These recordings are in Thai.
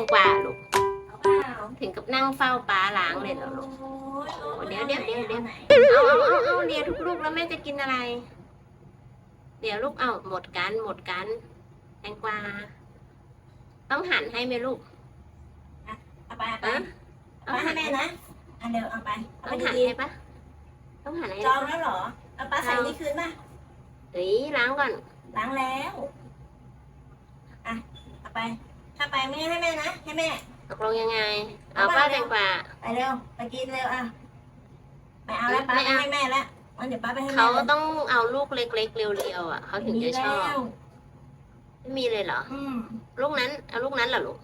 งกวาลูกเอาเปล่าถึงกับนั่งเฝ้าป้าล้างเลยเหรอลูกโอ้ยโอ้เดี๋ยวเดี๋ยวเดี๋ยวเดี๋ยวอาไหนเอาเอาเอาเอาเลียทุกลูกแล้วแม่จะกินอะไร เดี๋ยวลูกเอาหมดกันหมดกันแตงกวาต้องหั่นให้ไหมลูกเอาไปเอาไปอะเอาไปให้แม่นะอันเดียวเอาไปเอาต้องไปหั่นดีให้ปะต้องหั่นให้ๆจองแล้วเหรอเอาปลาใส่นี่คืนป่ะเฮ้ยล้างก่อนล้างแล้วอะเอาไป ถ้าไปไม่ให้แม่นะ ให้แม่ ตกลงยังไง เอาป้าแตงกวา ไปเร็ว ไปกินเร็วอะไม่เอาแล้วป้าไม่ไปเอา ให้แม่แล้วงั้นเดี๋ยวป้าไปให้แม่เขาลยต้องเอาลูกเล็กๆเรียวๆอะเขาถึงจะชอบมีแล้วไม่มีเลยเหรอ อืมลูกนั้นเอาลูกนั้นเหรอลูก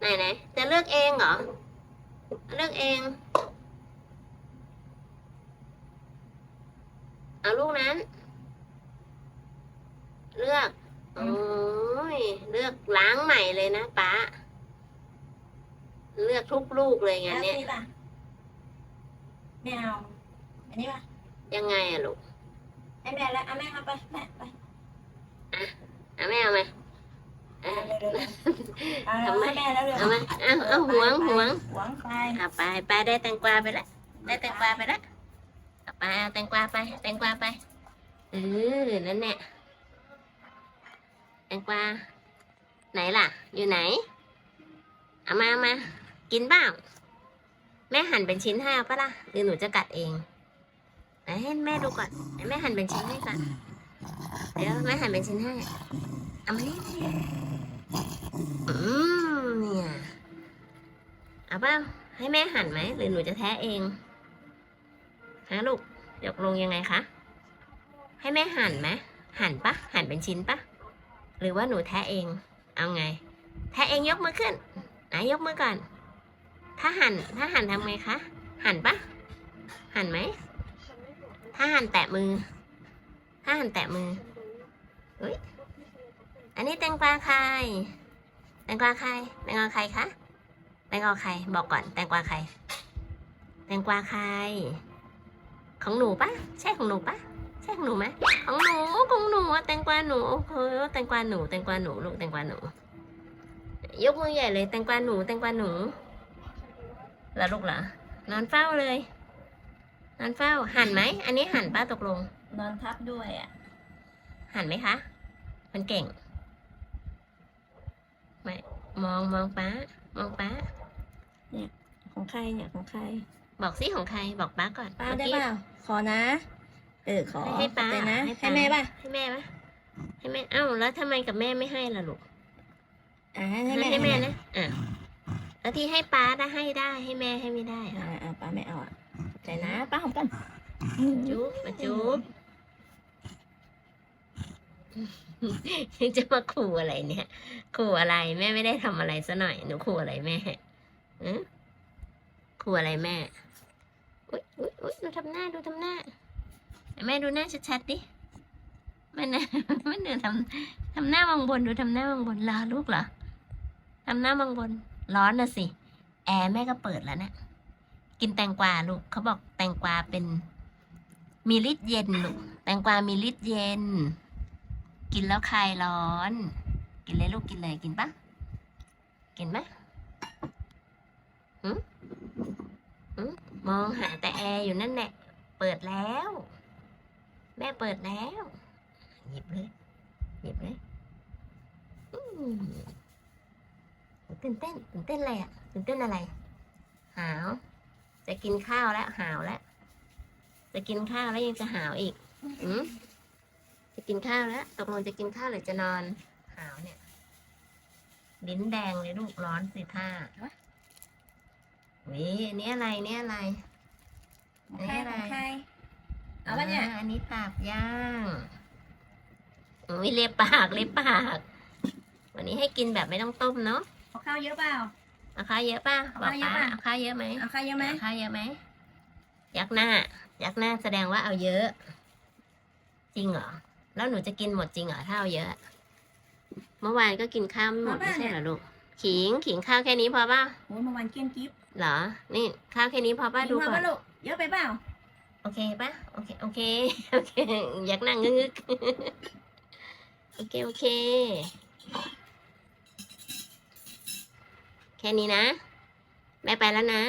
ไหนไหนจะเลือกเองเหรอเลือกเองเอาลูกนั้น เลือกโอ้ ยเลือกล้างใหม่เลยนะป้าเลือกทุกลูกเลยไงแล้วเนี่ยนี่ป่ะไม่เอาอันนี้ป่ะยังไงอะลูกให้แม่แล้วเอาแม่เอาไปแม่ไปเอาไม่เอาไหมเอาอะเร็วๆเอาทำไมให้แม่แล้วเร็วเอาไหมเอาเอาหวงหวงหวงไปเอาไปไปได้แตงกวาไปละได้แตงกวาไปละเอาไปเอาแตงกวาไปแตงกวาไปเออนั่นแหละ แตงกวาไหนล่ะ อยู่ไหน เอามาเอามากินบ้างแม่หั่นเป็นชิ้นให้เอาปะล่ะหรือหนูจะกัดเองไหนให้แม่ดูก่อนแม่หั่นเป็นชิ้นให้ก่อนเดี๋ยวแม่หั่นเป็นชิ้นให้เอามานี่อืมเนี่ยเอาเปล่าให้แม่หั่นไหมหรือหนูจะแทะเองฮะลูกยกลงยังไงคะให้แม่หั่นไหมหั่นปะหั่นเป็นชิ้นปะ หรือว่าหนูแทะเอง เอาไง แทะเองยกมือขึ้นไหนยกมือก่อน ถ้าหันถ้าหันทำไงคะ หันปะหันไหม ถ้าหันแตะมือ ถ้าหันแตะมืออุ้ยอันนี้แตงกวาใครแตงกวาใครแตงกวาใครคะแตงกวาใครบอกก่อน แตงกวาใคร แตงกวาใคร ของหนูปะใช่ของหนูปะใช่ของหนูไหมของหนู ของหนูอะแตงกวาหนูโอ้โหแตงกวาหนูแตงกวาหนูลูกแตงกวาหนู ยกมือใหญ่เลยแตงกวาหนูแตงกวาหนูแล้วลูกเหรอนอนเฝ้าเลย นอนเฝ้าหั่นไหมอันนี้หั่นป้าตกลง นอนทับด้วยอะ หั่นไหมคะ มันเก่งไม่มองมองป้ามองป้า ของใครเนี่ยของใคร บอกสิของใครบอกป้าก่อนป้าเมื่อได้กี้เปล่าขอนะ เออขอให้ให้ป้าขอบใจนะ ให้ให้ป้าแม่ป่ะ ให้แม่ปะให้แม่ เอ้าแล้วทำไมกับแม่ไม่ให้ล่ะลูกอ่าให้แม่ให้แม่นะ อะแล้วที่ให้ป้าได้ให้ได้ให้แม่ให้ไม่ได้อ่าอะอ่าป้าไม่เอาอะขอบใจนะป้าของกัน จุ๊บมาจุ๊บจะมาขู่อะไรเนี่ยขู่อะไรแม่ไม่ได้ทำอะไรซะหน่อยหนูขู่อะไรแม่อือขู่อะไรแม่ อุ๊ยอุ๊ยอุ๊ยดูทำหน้าดูทำหน้า แม่ดูหน้าชัดๆดิแม่นะแม่เดือทำทำหน้ามองบนดูทำหน้ามองบนรอลูกเหรอทำหน้ามองบน ร้อนนะสิ แอร์แม่ก็เปิดแล้วเนะี่ยกินแตงกวาลูกเขาบอกแตงกวาเป็น มีฤทธิ์เย็นลูกแตงกวามีฤทธิ์เย็น กินแล้วคลายร้อน กินเลยลูกกินเลยกินปะกินไหมหืมหืมมองหาแต่แอร์อยู่นั่นแหละเปิดแล้ว ม่เปิดแล้ว หยิบเลย หยิบเลยอืมตื่นเต้นตื่นเต้นอะไรอะตื่นเต้นอะไร หาว จะกินข้าวแล้วหาวแล้ว จะกินข้าวแล้วยังจะหาวอีกอืมจะกินข้าวแล้วตกลงจะกินข้าวหรือจะนอน หาวเนี่ย ลิ้นแดงเลยลูกร้อนสิท่าวิอันนี้อะไรเนี่ยอะไรของใครของใคร เอาปะเนี่ย อันนี้ตับย่างอุ้ยเลียปากเลียปาก วันนี้ให้กินแบบไม่ต้องต้มเนาะเอาข้าวเยอะเปล่า เอาข้าวเยอะป่ะเอาบอกข้าวเยอะป้าป่ะ เอาข้าวเยอะไหมเอาข้าวเยอะไหมเอาข้าวเยอะไหมยักหน้า ยักหน้าแสดงว่าเอาเยอะ จริงเหรอ แล้วหนูจะกินหมดจริงเหรอถ้าเอาเยอะ เมื่อวานก็กินข้าวไม่หมดไม่ใช่เหรอลูก ขิงขิงข้าวแค่นี้พอป่ะโอ้ยเมื่อวานเกลี้ยงกิ๊บเหรอ นี่ข้าวแค่นี้พอป่ะดูกินก่มาอนปะลูกเยอะไปเปล่า โอเคปะโอเค โอเค โอเค อยักน้างึกโอเค โอเค แค่นี้นะ แม่ไปแล้วนะ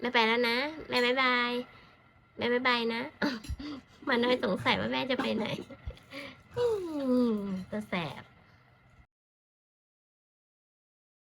แม่ไปแล้วนะ แม่บายบาย แม่บายบายนะ มันน้อยสงสัยว่าแม่จะไปไหนตัวแสบ